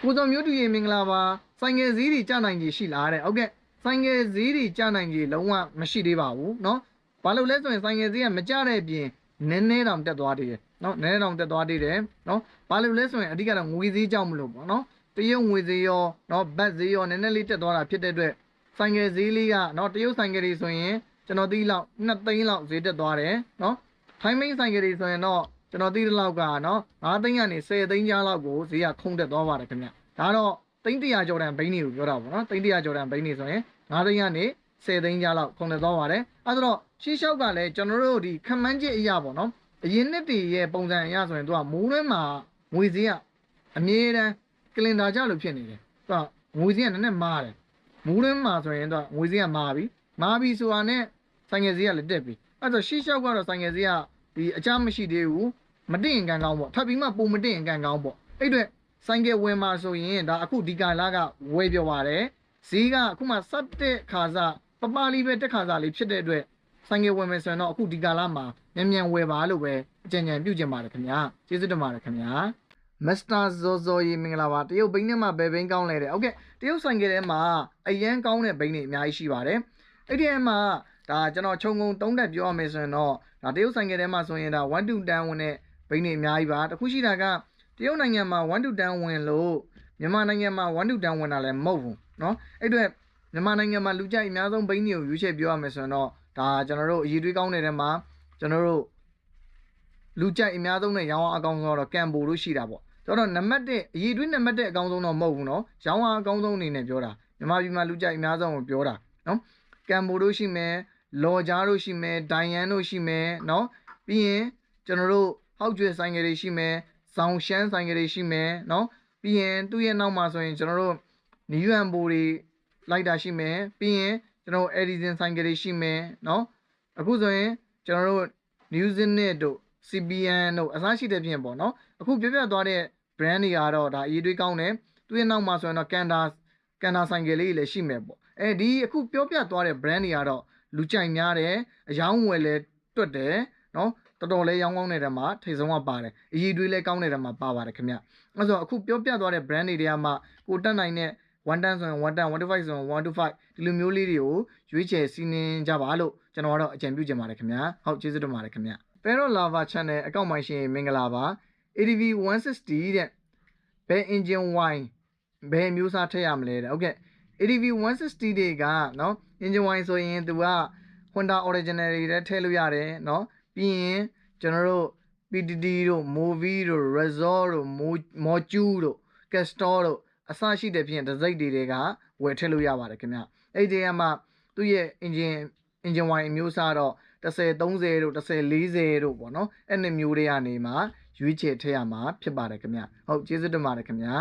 ကိုစောမျိုးတူရေမင်္ဂလာပါဆိုင်ငယ်ဈေးတွေကြနိုင်ကြီးရှိလားတဲ့ဟုတ်ကဲ့ဆိုင်ငယ်ဈေးတွေကြနိုင်ကြီးလုံးဝမရှိသေးပါဘူးเนาะဘာလို့လဲဆိုရင်ဆိုင်ငယ်ဈေးကမကြတဲ့အပြင်နည်းနည်းတောင်တက်သွားသေးတယ်เนาะနည်းနည်းတောင်တက်သွားသေးတယ်เนาะဘာလို့လဲဆိုရင်အဓိကတော့ငွေဈေးကြောင့်မလို့ပေါ့เนาะတရုတ်ငွေဈေးရောเนาะဘတ်ဈေးရောနည်းနည်းလေးတက်သွားတာဖြစ်တဲ့အတွက်ဆိုင်ငယ်ဈေးလေးကเนาะတရုတ်ဆိုင်ငယ်တွေဆိုရင်ကျွန်တော်သိလောက်2သိန်းလောက်ဈေးတက်သွားတယ်เนาะထိုင်းမင်းဆိုင်ငယ်တွေဆိုရင်တော့ ကျွန်တော်သိတဲ့လောက်ကနော်9သိန်းကနေ10သိန်းကြားလောက်ကိုဈေးကခုန်တက်သွားပါတယ်ခင်ဗျဒါတော့သိန်း100ကျော်တန်ဘိန်းတွေကိုပြောတာပေါ့နော်သိန်း100ကျော်တန်ဘိန်းတွေဆိုရင်9သိန်းကနေ10သိန်းကြားလောက်ခုန်တက်သွားပါတယ်အဲဒါတော့ရှေ့လျှောက်ကလည်းကျွန်တော်တို့ဒီခမန်းကြီးအရာပေါ့နော်အရင်နှစ်တည်းရဲ့ပုံစံအရာဆိုရင်သူကမိုးထဲမှာငွေဈေးကအမြဲတမ်းကလင်ဒါကြလို့ဖြစ်နေတယ်သူကငွေဈေးကနည်းနည်းမားတယ်မိုးထဲမှာဆိုရင်သူကငွေဈေးကမာပြီးမာပြီးဆိုတာနဲ့ဆိုင်ငယ်ဈေးကလည်းတက်ပြီးအဲဒါဆိုရှေ့လျှောက်ကတော့ဆိုင်ငယ်ဈေးကဒီအကြမရှိသေးဘူး မတင်ရင်ကံကောင်းပေါ့ထပ်ပြီးမှပုံမတင်ရင်ကံကောင်းပေါ့အဲ့အတွက်ဆိုင်ကယ်ဝင်มาဆိုရင်ဒါအခုဒီကာလာကဝယ်ပြောပါတယ်ဈေးကအခုမှစက်တဲ့ခါစားပပလေးပဲတက်ခါစားလေးဖြစ်တဲ့အတွက်ဆိုင်ကယ်ဝင်မယ်ဆိုရင်တော့အခုဒီကာလာမှာမြန်မြန်ဝယ်ပါလို့ပဲအကြံဉာဏ်ပြုချင်ပါတယ်ခင်ဗျာကျေးဇူးတင်ပါတယ်ခင်ဗျာမစ္စတာဇော်ဇော်ရေမင်္ဂလာပါတရုတ်ဘိန်းထဲမှာဘယ်ဘိန်းကောင်းလဲတဲ့ဟုတ်ကဲ့တရုတ်ဆိုင်ကယ်ထဲမှာအရန်ကောင်းတဲ့ဘိန်းတွေအများကြီးရှိပါတယ်အဲ့ဒီထဲမှာဒါကျွန်တော်ခြုံငုံသုံးတက်ပြောရမယ်ဆိုရင်တော့ဒါတရုတ်ဆိုင်ကယ်ထဲမှာဆိုရင်ဒါ1 to 10ဝင်တဲ့ ဘိန်းတွေအများကြီးပါတခုရှိတာကတရုတ်နိုင်ငံမှာ1 to 10ဝင်လို့မြန်မာနိုင်ငံမှာ1 to 10ဝင်တာလည်းမဟုတ်ဘူးเนาะအဲ့အတွက်မြန်မာနိုင်ငံမှာလူကြိုက်အများဆုံးဘိန်းတွေကိုရွေးချယ်ပြောရမယ်ဆိုရင်တော့ဒါကျွန်တော်တို့အရေးတွေးကောင်းတဲ့ထဲမှာကျွန်တော်တို့လူကြိုက်အများဆုံးနဲ့ရောင်းအောင်အကောင်းဆုံးတော့ကံပိုလို့ရှိတာပေါ့ကျွန်တော်နံပါတ်1အရေးတွေးနံပါတ်1အကောင်းဆုံးတော့မဟုတ်ဘူးเนาะရောင်းအောင်အကောင်းဆုံးအနေနဲ့ပြောတာမြန်မာပြည်မှာလူကြိုက်အများဆုံးကိုပြောတာเนาะကံပိုလို့ရှိမယ်လော်ဂျားတို့ရှိမယ်ဒိုင်ယန်တို့ရှိမယ်เนาะပြီးရင်ကျွန်တော်တို့ ဟောက်ကျွေဆိုင်ကလေးရှိမယ်ဇောင်ရှမ်းဆိုင်ကလေးရှိမယ်နော်ပြီးရင်သူ့ရဲ့နောက်မှာဆိုရင်ကျွန်တော်တို့နီယွမ်ဘိုတွေလိုက်တာရှိမယ်ပြီးရင်ကျွန်တော်အဒီဇင်ဆိုင်ကလေးရှိမယ်နော်အခုဆိုရင်ကျွန်တော်တို့ new zenit တို့ CBN တို့အစားရှိတဲ့ပြင်ပေါ့နော်အခုပြပြသွားတဲ့ brand တွေကတော့ဒါအရေးတွေးကောင်းတယ်သူ့ရဲ့နောက်မှာဆိုရင်တော့ Canada Canada ဆိုင်ကလေးကြီးလည်းရှိမယ်ပေါ့အဲဒီအခုပြောပြသွားတဲ့ brand တွေကတော့လူကြိုက်များတယ်အယောင်းဝယ်လည်းတွတ်တယ်နော် တော်တော်လေးရောင်းကောင်းတဲ့ထဲမှာထိတ်ဆုံးကပါတယ်အည်တွေးလည်းကောင်းတဲ့ထဲမှာပါပါတယ်ခင်ဗျအဲ့ဆိုအခုပြောပြသွားတဲ့ brand တွေတွေကမှကိုတက်နိုင်တဲ့1 ton ဆိုရင်1 ton 125ဆိုရင်125ဒီလိုမျိုးလေးတွေကိုရွေးချယ်စီးနင်းကြပါလို့ကျွန်တော်ကတော့အကြံပြုချင်ပါတယ်ခင်ဗျာဟုတ်ကျေးဇူးတင်ပါတယ်ခင်ဗျာ Pero Lava Channel အကောင့်ပိုင်းရှင်မင်္ဂလာပါ ADV 160တဲ့ဘယ် engine wine ဘယ်မျိုးစားထည့်ရမလဲတဲ့ဟုတ်ကဲ့ ADV 160တွေကနော် engine wine ဆိုရင်သူက Honda original တွေထည့်လို့ရတယ်နော် ပြီးရင်ကျွန်တော်တို့ PTT တို့ Movi တို့ Resort တို့ Moju တို့ Castor တို့အစရှိတဲ့ဖြင့်ဒစိတ်တွေတွေကဝယ်ထည့်လို့ရပါတယ်ခင်ဗျအဲ့ဒီကမှသူ့ရဲ့ engine engine wine အမျိုးအစားတော့10 30တို့10 40တို့ပေါ့နော်အဲ့နှစ်မျိုးတွေကနေမှရွေးချယ်ထည့်ရမှာဖြစ်ပါတယ်ခင်ဗျဟုတ်ကျေးဇူးတင်ပါတယ်ခင်ဗျာ